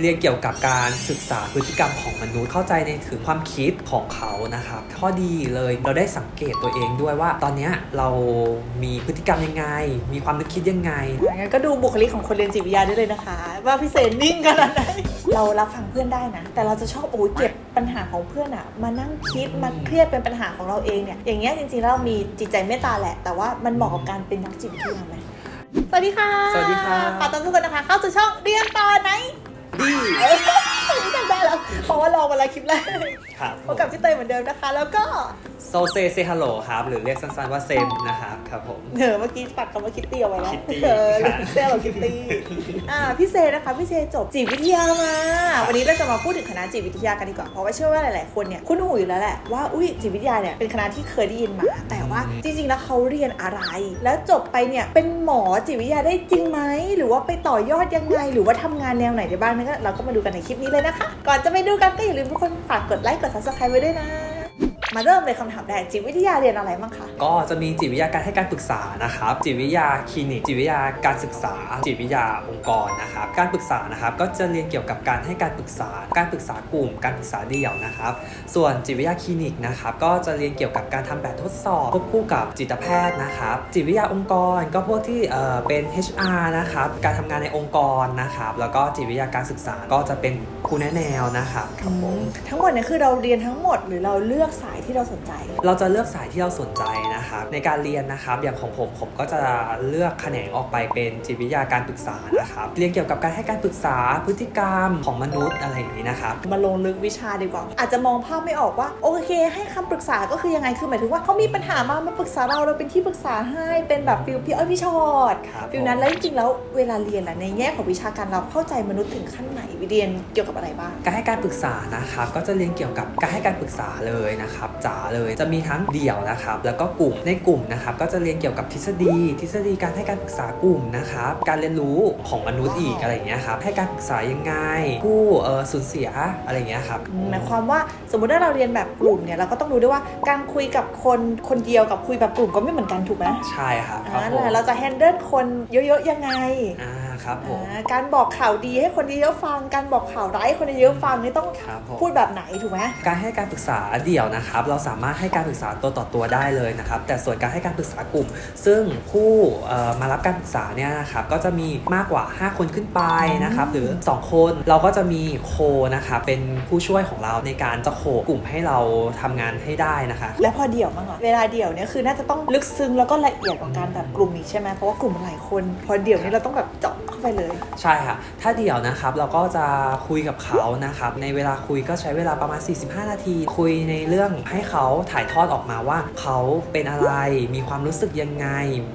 เรียนเกี่ยวกับการศึกษาพฤติกรรมของมนุษย์เข้าใจในถึงความคิดของเขานะครับข้อดีเลยเราได้สังเกตตัวเองด้วยว่า ตอนเนี้ยเรามีพฤติกรรมยังไง มีความนึกคิดยังไงงั้นก็ดูบุคลิกของคนเรียนจิตวิทยาได้เลยนะคะ ว่าพี่เซนนิ่งขนาดไหนเรารับฟังเพื่อนได้นะ แต่เราจะชอบโอ้ยเก็บปัญหาของเพื่อนอะมานั่งคิดมาเครียดเป็นปัญหาของเราเองเนี่ยอย่างเงี้ยจริงๆแล้วเรามีจิตใจเมตตาแหละ แต่ว่ามันเหมาะกับการเป็นนักจิตวิทยาไหมสวัสดีค่ะ สวัสดีค่ะขอต้อนรับทุกคนนะคะ เข้าสู่ช่องเรียนต่อไหน ดี้จำได้แล้วเพราะว่าลองมาแล้วคลิปแรก ครับพบกับพี่เตยเหมือนเดิมนะคะ แล้วก็โซเซเซฮัลโหลครับ หรือเรียกสั้นๆว่าเซมนะครับครับผม เออเมื่อกี้ปัดคำว่าคิตตี้เอาไว้แล้ว Kitty เออค่ะเรียกเราคิตตี้อ่าพี่เซนะคะพี่เซจบจิตวิทยามา วันนี้เราจะมาพูดถึงคณะจิตวิทยากันดีกว่าเพราะว่าเชื่อว่าหลาย ๆ คนเนี่ยคุ้นหูอยู่แล้วแหละว่าอุ้ยจิตวิทยาเนี่ยเป็นคณะที่เคยได้ยินมา แต่ว่าจริง ๆ แล้วเขาเรียนอะไร แล้วจบไปเนี่ยเป็นหมอจิตวิทยาได้จริงไหมหรือว่าไปต่อยอดยังไง หรือว่าทำงานแนวไหนได้บ้างนั่นก็เราก็มาดูกันในคลิปนี้เลยนะคะ ก่อนจะไปดูกันก็อย่าลืมทุกคนฝากกดไลค์กดด subscribe ไว้ด้วยนะ มาเริ่มเลยคำถามแรกจิตวิทยาเรียนอะไรบ้างคะ ก็จะมีจิตวิทยาการให้การปรึกษานะครับ จิตวิทยาคลินิก จิตวิทยาการศึกษา จิตวิทยาองค์กรนะครับ การปรึกษานะครับก็จะเรียนเกี่ยวกับการให้การปรึกษา การปรึกษากลุ่ม การปรึกษาเดี่ยวนะครับ ส่วนจิตวิทยาคลินิกนะครับก็จะเรียนเกี่ยวกับการทำแบบทดสอบควบคู่กับจิตแพทย์นะครับ จิตวิทยาองค์กรก็พวกที่เอ่อเป็น HR นะครับ การทำงานในองค์กรนะครับ แล้วก็จิตวิทยาการศึกษาก็จะเป็นครูแนะแนวนะครับครับผมทั้งหมดเนี่ยคือเราเรียนทั้งหมดหรือเราเลือกสายที่เราสนใจ เราจะเลือกสายที่เราสนใจนะครับในการเรียนนะครับอย่างของผมผมก็จะเลือกแขนงออกไปเป็นจิตวิทยาการปรึกษานะครับเรียนเกี่ยวกับการให้การปรึกษาพฤติกรรมของมนุษย์อะไรอย่างนี้นะครับมาลงลึกวิชาดีกว่า อาจจะมองภาพไม่ออกว่าโอเค ให้คำปรึกษาก็คือยังไงคือหมายถึงว่าเขามีปัญหามามาปรึกษาเราเราเป็นที่ปรึกษาให้เป็นแบบฟิลพี่เอ้ยพี่ชอดครับฟิลนั้นแล้วจริงๆแล้วเวลาเรียนล่ะในแง่ของวิชาการเราเข้าใจมนุษย์ถึงขั้นไหนเรียนเกี่ยวกับอะไรบ้างการให้การปรึกษานะครับก็จะเรียนเกี่ยวกับการให้การปรึกษาเลยนะครับจ๋าเลย จะมีทั้งเดี่ยวนะครับ แล้วก็กลุ่มในกลุ่มนะครับ ก็จะเรียนเกี่ยวกับทฤษฎี ทฤษฎีการให้การปรึกษากลุ่มนะครับ การเรียนรู้ของมนุษย์อีกอะไรอย่างเงี้ยครับ ให้การปรึกษายังไง ผู้เอ่อสูญเสียอะไรอย่างเงี้ยครับหมายความว่าสมมุติถ้าเราเรียนแบบกลุ่มเนี่ยเราก็ต้องรู้ด้วยว่าการคุยกับคนคนเดียวกับคุยแบบกลุ่มก็ไม่เหมือนกันถูกไหมใช่ครับคอ่ารับผมเราจะแฮนเดิลคนเยอะๆยังไงอ่าครับผมอ่าการบอกข่าวดีให้คนเยอะๆฟัง การบอกข่าวร้ายให้คนเยอะๆฟังนี่ต้องครับผมพูดแบบไหนถูกไหมการให้การปรึกษาเดี่ยวนะครับเราสามารถให้การปรึกษาตัวต่อตัวได้เลยนะครับแต่ส่วนการให้การปรึกษากลุ่ม ซึ่งผู้เอ่อมารับการปรึกษาเนี่ยนะครับก็จะมีมากกว่า 5 คนขึ้นไปนะครับหรือ 2 คนเราก็จะมีโคนะครับเป็นผู้ช่วยของเราในการจะโคกลุ่มให้เราทำงานให้ได้นะคะแล้วพอเดี่ยวมั้างอะเวลาเดี่ยวเนี่ยคือน่าจะต้องลึกซึ้งแล้วก็ละเอียดกว่าการแบบกลุ่มอีกใช่ไหมเพราะว่ากลุ่มมันหลายคน พอเดี่ยวนี่เราต้องแบบเจาะเข้า ไปเลย ใช่ค่ะ ถ้าเดี่ยวนะครับเราก็จะคุยกับเขานะครับ ในเวลาคุยก็ใช้เวลาประมาณ 45 นาที คุยในเรื่องให้เขาถ่ายทอดออกมาว่า เขาเป็นอะไร มีความรู้สึกยังไง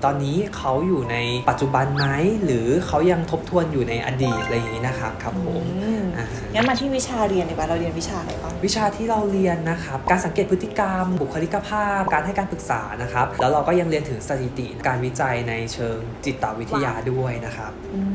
ตอนนี้เขาอยู่ในปัจจุบันไหม หรือเขายังทบทวนอยู่ในอดีตอะไรอย่างนี้นะครับครับผมอืมอ่างั้นมาที่วิชาเรียนดีกว่าเราเรียนวิชาอะไรบ้าง วิชาที่เราเรียนนะครับ การสังเกตพฤติกรรม บุคลิกภาพ การให้การปรึกษานะครับ แล้วเราก็ยังเรียนถึงสถิติการวิจัยในเชิงจิตวิทยาด้วยนะครับ อืมถ้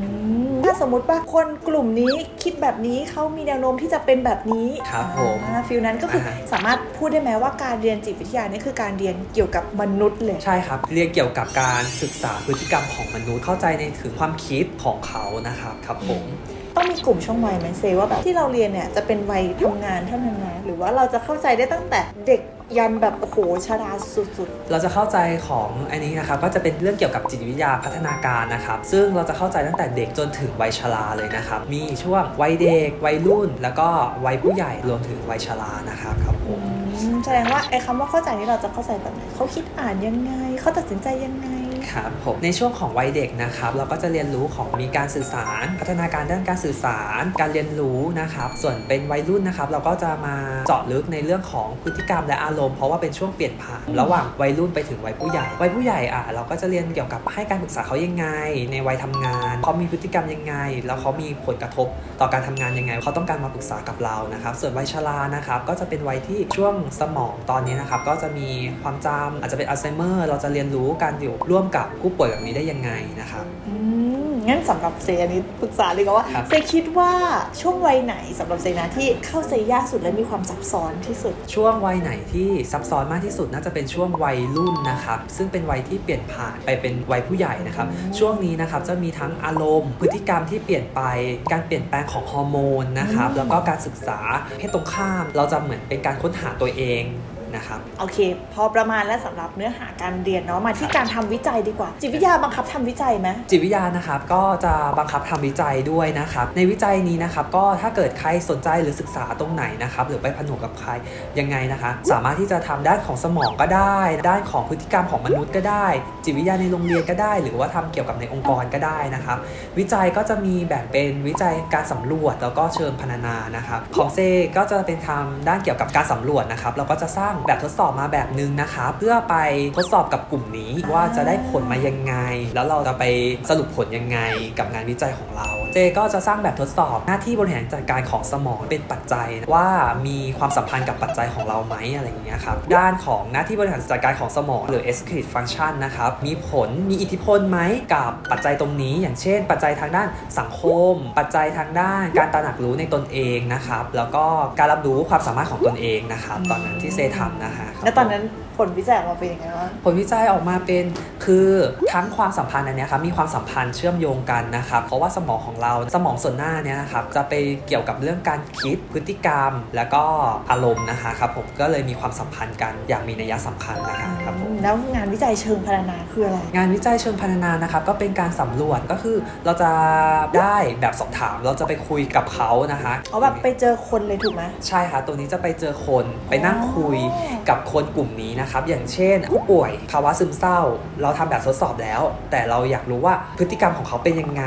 าสมมติว่าคนกลุ่มนี้คิดแบบนี้เขามีแนวโน้มที่จะเป็นแบบนี้ครับผมอ่าฟิลนั้นก็คืออาสามารถพูดได้ไหมว่าการเรียนจิตวิทยานี่คือการเรียนเกี่ยวกับมนุษย์เลยใช่ครับ เรียนเกี่ยวกับการศึกษาพฤติกรรมของมนุษย์เข้าใจในถึงความคิดของเขานะครับครับผม ต้องมีกลุ่มช่วงวัยไหมเซว่าแบบที่เราเรียนเนี่ยจะเป็นวัยทำงานเท่านั้นนะหรือว่าเราจะเข้าใจได้ตั้งแต่เด็กยันแบบโอ้โหชราสุดเราจะเข้าใจของอันนี้นะครับก็จะเป็นเรื่องเกี่ยวกับจิตวิทยาพัฒนาการนะครับ ซึ่งเราจะเข้าใจตั้งแต่เด็กจนถึงวัยชราเลยนะครับ มีช่วงวัยเด็ก วัยรุ่น แล้วก็วัยผู้ใหญ่รวมถึงวัยชรานะครับครับผๆอืมมแสดงว่าไอ้คำว่าเข้าใจนี่เราจะเข้าใจแบบไหนเขาคิดอ่านยังไงเขาตัดสินใจยังไง ครับผมในช่วงของวัยเด็กนะครับเราก็จะเรียนรู้ของมีการสื่อสาร พัฒนาการด้านการสื่อสาร การเรียนรู้นะครับส่วนเป็นวัยรุ่นนะครับเราก็จะมาเจาะลึกในเรื่องของพฤติกรรมและอารมณ์เพราะว่าเป็นช่วงเปลี่ยนผ่านระหว่างวัยรุ่นไปถึงวัยผู้ใหญ่ วัยผู้ใหญ่อะเราก็จะเรียนเกี่ยวกับให้การปรึกษาเขายังไง ในวัยทำงานเขามีพฤติกรรมยังไง แล้วเขามีผลกระทบต่อการทำงานยังไงเขาต้องการมาปรึกษากับเรานะครับส่วนวัยชรานะครับก็จะเป็นวัยที่ช่วงสมองตอนนี้นะครับก็จะมีความจำอาจจะเป็นอัลไซเมอร์ เราจะเรียนรู้การอยู่ร่วมกับผู้ป่วยแบบนี้ได้ยังไงนะครับอืมงั้นสำหรับเซอันนี้ปรึกษาเลยก็ว่าครับเซคิดว่าช่วงวัยไหนสำหรับเซนะที่เข้าใจยากสุดและมีความซับซ้อนที่สุด ช่วงวัยไหนที่ซับซ้อนมากที่สุดน่าจะเป็นช่วงวัยรุ่นนะครับ ซึ่งเป็นวัยที่เปลี่ยนผ่านไปเป็นวัยผู้ใหญ่นะครับ ช่วงนี้นะครับจะมีทั้งอารมณ์ พฤติกรรมที่เปลี่ยนไป การเปลี่ยนแปลงของฮอร์โมนนะครับอืมแล้วก็การศึกษาเพศตรงข้าม เราจะเหมือนเป็นการค้นหาตัวเอง นะครับโอเค พอประมาณและสำหรับเนื้อหาการเรียนเนาะมาที่การทำวิจัยดีกว่า จิตวิทยาบังคับทำวิจัยไหมจิตวิทยานะครับก็จะบังคับทำวิจัยด้วยนะครับในวิจัยนี้นะครับก็ถ้าเกิดใครสนใจหรือศึกษาตรงไหนนะครับหรือไปผนวกกับใครยังไงนะคะ สามารถที่จะทำด้านของสมองก็ได้ ด้านของพฤติกรรมของมนุษย์ก็ได้ จิตวิทยาในโรงเรียนก็ได้ หรือว่าทำเกี่ยวกับในองค์กรก็ได้นะครับ วิจัยก็จะมีแบ่งเป็นวิจัยการสำรวจแล้วก็เชิงพรรณนานะครับของเซก็จะเป็นทำด้านเกี่ยวกับการสำรวจนะครับเราก็จะสร้างแบบทดสอบมาแบบนึงนะคะ เพื่อไปทดสอบกับกลุ่มนี้ว่าจะได้ผลมายังไง แล้วเราจะไปสรุปผลยังไงกับงานวิจัยของเรา เจก็จะสร้างแบบทดสอบหน้าที่บริหารจัดการของสมองเป็นปัจจัย ว่ามีความสัมพันธ์กับปัจจัยของเราไหมอะไรอย่างเงี้ยครับด้านของหน้าที่บริหารจัดการของสมองหรือ executive function นะครับมีผลมีอิทธิพลไหมกับปัจจัยตรงนี้ อย่างเช่น ปัจจัยทางด้านสังคม ปัจจัยทางด้าน การตระหนักรู้ในตนเองนะครับแล้วก็การรับรู้ความสามารถของตนเองนะครับตอนนั้นที่เซทำนะฮะครับแล้วตอนนั้นผลวิจัยออกมาเป็นยังไงบ้างผลวิจัยออกมาเป็นคือทั้งความสัมพันธ์อันเนี้ยครับมีความสัมพันธ์เชื่อมโยงกันนะครับเพราะว่าสมองของเราสมองส่วนหน้าเนี้ยนะครับจะไปเกี่ยวกับเรื่องการคิดพฤติกรรม แล้วก็อารมณ์นะคะครับผมก็เลยมีความสัมพันธ์กันอย่างมีนัยสำคัญนะคะครับผมแล้วงานวิจัยเชิงพรรณนาคืออะไร งานวิจัยเชิงพรรณนานะครับก็เป็นการสำรวจก็คือเราจะได้แบบสอบถามเราจะไปคุยกับเขานะคะเอาแบบไปเจอคนเลยถูกไหมใช่ค่ะตัวนี้จะไปเจอคนไปนั่งคุยกับคนกลุ่มนี้นะครับ อย่างเช่น ผู้ป่วยภาวะซึมเศร้า เราทำแบบทดสอบแล้ว แต่เราอยากรู้ว่าพฤติกรรมของเขาเป็นยังไง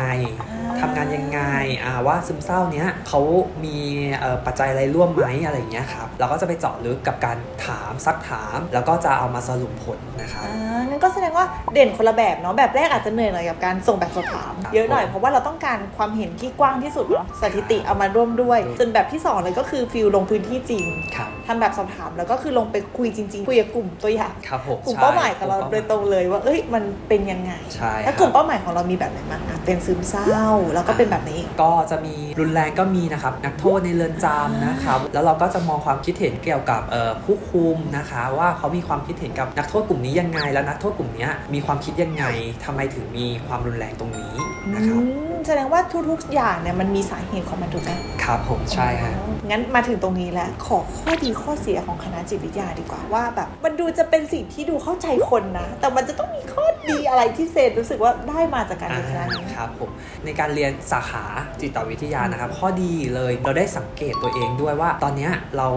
อ่าทำงานยังไงอ่าว่าซึมเศร้าเนี้ยเขามีเอ่อปัจจัยอะไรร่วมไหมอะไรอย่างเงี้ยครับเราก็จะไปเจาะลึกกับการถามซักถาม แล้วก็จะเอามาสรุปผลนะครับอ่านั่นก็แสดงว่าเด่นคนละแบบเนาะแบบแรกอาจจะเหนื่อยหน่อยกับการส่งแบบสอบถามครับเยอะหน่อยเพราะว่าเราต้องการความเห็นที่กว้างที่สุดเนาะสถิติเอามาร่วมด้วยครับจนแบบที่สองเลยก็คือฟิลลงพื้นที่จริงครับทำแบบสอบถามแล้วก็คือลงไปคุยจริงๆคุยกับกลุ่มตัวอย่างครับผมกลุ่มใช่เป้าหมายกับเรากลุ่มโดป้ยตรงเลยว่าเอ้ยมันเป็นยังไงใช่แล้วคกลุ่รัมบเป้าหมายของเรามีแบบไหนบ้างอะเป็นซึมเศร้าแล้วก็เป็นแบบไหนอีกก็จะมีรุนแรงก็มีนะครับนักโทษในเรือนจำนะครับแล้วเราก็จะมองความคิดเห็นเกี่ยวกับเอ่อผู้คุมนะคะ ว่าเขามีความคิดเห็นกับนักโทษกลุ่มนี้ยังไง แล้วนักโทษกลุ่มเนี้ยมีความคิดยังไงทำไมถึงมีความรุนแรงตรงนี้นะครับอืมแสดงว่าทุกๆอย่างเนี่ยมันมีสาเหตุของมันถูกไหมครับผมใช่ฮะ งั้นมาถึงตรงนี้แล้ว ขอข้อดีข้อเสียของคณะจิตวิทยาดีกว่าว่าแบบ มันดูจะเป็นสิ่งที่ดูเข้าใจคนนะ แต่มันจะต้องมีข้อดีอะไรที่เซนรู้สึกว่าได้มาจากการเรียนคณะนี้ครับผมในการเรียนสาขาจิตวิทยานะครับ ข้อดีเลยเราได้สังเกตตัวเองด้วยว่า ตอนนี้เรา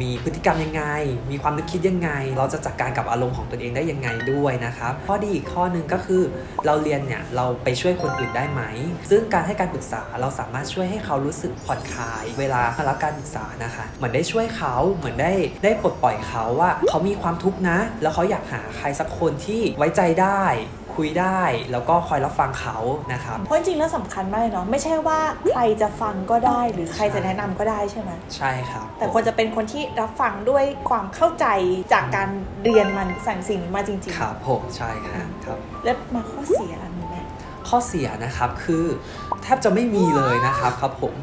มีพฤติกรรมยังไง มีความนึกคิดยังไง เราจะจัดการกับอารมณ์ของตนเองได้ยังไงด้วยนะครับข้อดีอีกข้อหนึ่งก็คือเราเรียนเนี่ยเราไปช่วยคนอื่นได้ไหม ซึ่งการให้การปรึกษาเราสามารถช่วยให้เขารู้สึกผ่อนคลาย เวลาเขารับการปรึกษานะคะ เหมือนได้ช่วยเขาเหมือนได้ได้ปลดปล่อยเขาว่าเขามีความทุกข์นะ แล้วเขาอยากหาใครสักคนที่ไว้ใจได้คุยได้แล้วก็คอยรับฟังเขานะครับเพราะจริงๆแล้วสำคัญมากเลยเนาะไม่ใช่ว่าใครจะฟังก็ได้ หรือใครจะแนะนำก็ได้ใช่ไหมใช่ครับ แต่ควรจะเป็นคนที่รับฟังด้วยความเข้าใจจากการเรียนมันสั่งสิ่งนี้มาจริงครับผมใช่ครับครับๆแล้วมาข้อเสียมีไหมข้อเสียนะครับคือแทบจะไม่มีเลยนะครับครับผม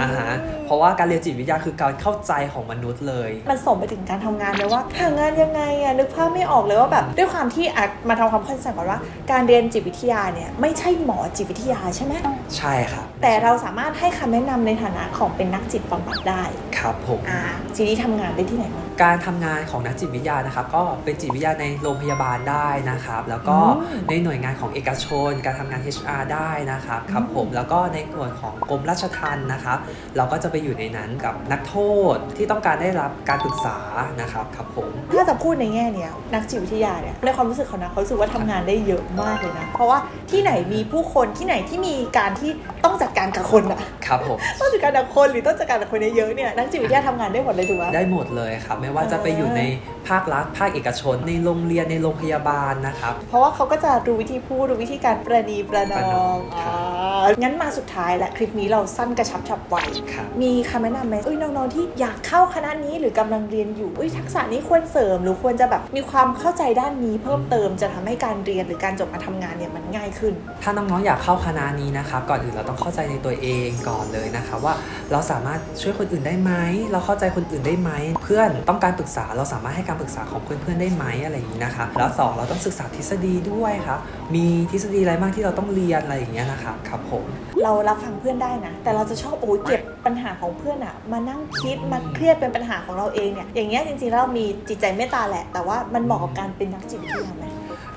อืมอ่าฮะเพราะว่าการเรียนจิตวิทยาคือการเข้าใจของมนุษย์เลย มันส่งไปถึงการทำงานเลยว่าหางานยังไงอะนึกภาพไม่ออกเลยว่าแบบด้วยความที่อะมาทำความเข้าใจก่อนว่า การเรียนจิตวิทยาเนี่ยไม่ใช่หมอจิตวิทยาใช่ไหมใช่ครับ แต่เราสามารถให้คำแนะนำในฐานะของเป็นนักจิตบำบัดได้ครับผมอ่าทีนี้ทำงานได้ที่ไหนบ้าง การทำงานของนักจิตวิทยานะครับก็เป็นจิตวิทยาในโรงพยาบาลได้นะครับ แล้วก็อืมในหน่วยงานของเอกชน การทำงาน HR ได้นะครับครับอืมผมแล้วก็ในส่วนของกรมราชทัณฑ์นะครับเราก็จะไปอยู่ในนั้นกับนักโทษที่ต้องการได้รับการปรึกษานะครับครับผมถ้าจะพูดในแง่เนี้ยนักจิตวิทยาเนี่ยในความรู้สึกเขานะเขารู้สึกว่าทำงานได้เยอะมากเลยนะเพราะว่าที่ไหนมีผู้คนที่ไหนที่มีการที่ต้องจัดการกับคนอะครับผมต้องจัดการกับคนหรือต้องจัดการกับคนเยอะๆเนี่ยนักจิตวิทยาทำงานได้หมดเลยถูกไหมได้หมดเลยครับไม่ว่าจะไปอยู่ในภาครัฐภาคเอกชน ในโรงเรียนในโรงพยาบาลนะครับ เพราะว่าเขาก็จะรู้วิธีพูดรู้วิธีการประนีปประนประนออมมอ่ครับางั้นมาสุดท้ายแหละคลิปนี้เราสั้นกระชับฉับไวครับมีคำแนะนำไหมเอ้ยน้องๆที่อยากเข้าคณะนี้หรือกำลังเรียนอยู่เอ้ยทักษะนี้ควรเสริม หรือควรจะแบบมีความเข้าใจด้านนี้เพิ่มเติมจะทำให้การเรียนหรือการจบมาทำงานเนี่ยมันง่ายขึ้น ถ้าน้องๆอยากเข้าคณะนี้นะครับก่อนอื่นเราต้องเข้าใจในตัวเองก่อนเลยนะครับว่าเราสามารถช่วยคนอื่นได้ไหมเราเข้าใจคนอื่นได้ไหมเพื่อนต้องการปรึกษาเราสามารถให้การปรึกษาของเพื่อนๆได้ไหมอะไรอย่างนี้นะครับแล้วสองเราต้องศึกษาทฤษฎีด้วยครับมีทฤษฎีอะไรบ้างที่เราต้องเรียนอะไรอย่างเงี้ยนะครับครับผมเรารับฟังเพื่อนได้นะ แต่เราจะชอบโอ้ยเก็บปัญหาของเพื่อนอะมานั่งคิดมาเครียดเป็นปัญหาของเราเองเนี่ยอย่างเงี้ยจริงๆแล้วเรามีจิตใจเมตตาแหละ แต่ว่ามันเหมาะกับการเป็นนักจิตวิทยาไหม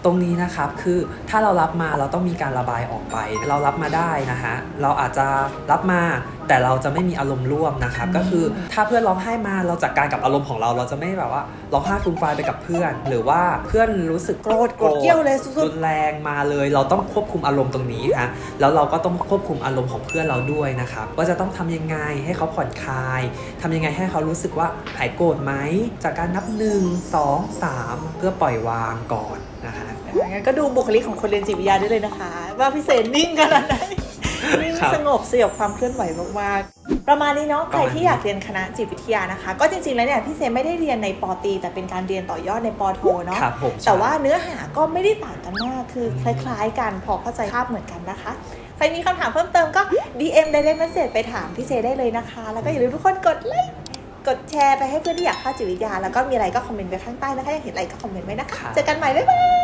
ตรงนี้นะครับคือถ้าเรารับมาเราต้องมีการระบายออกไป เรารับมาได้นะฮะเราอาจจะรับมา แต่เราจะไม่มีอารมณ์ร่วมนะครับอืมก็คือถ้าเพื่อนร้องไห้มาเราจัดการกับอารมณ์ของเรา เราจะไม่แบบว่าร้องไห้ฟูมฟายไปกับเพื่อน หรือว่าเพื่อนรู้สึกโกรธโกรธเกี้ยวเลยสุรุดนแรงมาเลย เราต้องควบคุมอารมณ์ตรงนี้ฮะแล้วเราก็ต้องควบคุมอารมณ์ของเพื่อนเราด้วยนะครับว่าจะต้องทำยังไงให้เขาผ่อนคลายทำยังไงให้เขารู้สึกว่าหายโกรธไหมจากการนับหนึ่งสองสามเพื่อปล่อยวางก่อนนะฮะๆอ่างั้นก็ดูบุคลิกของคนเรียนจิตวิทยาได้เลยนะคะ ว่าพี่เศษนิ่งขนาดไหน นิ่งครับ สงบสยบความเคลื่อนไหวมากๆ ประมาณนี้เนาะใครที่อยากเรียนคณะจิตวิทยานะคะ ก็จริงๆแล้วเนี่ยพี่เซไม่ได้เรียนในปอตรีแต่เป็นการเรียนต่อยอดในปอโทเนาะครับผมแต่ว่าเนื้อหาก็ไม่ได้ต่างกันมากคือคล้ายๆ กันพอเข้าใจภาพเหมือนกันนะคะ ใครมีคำถามเพิ่มเติมก็ DM direct message ไปถามพี่เจได้เลยนะคะ แล้วก็อย่าลืมทุกคนกดไลค์กดแชร์ไปให้เพื่อนที่อยากเข้าจิตวิทยา แล้วก็มีอะไรก็คอมเมนต์ไว้ข้างใต้นะคะอยากเห็นอะไรก็คอมเมนต์ไว้นะคะครับเจอกันใหม่บ๊ายบาย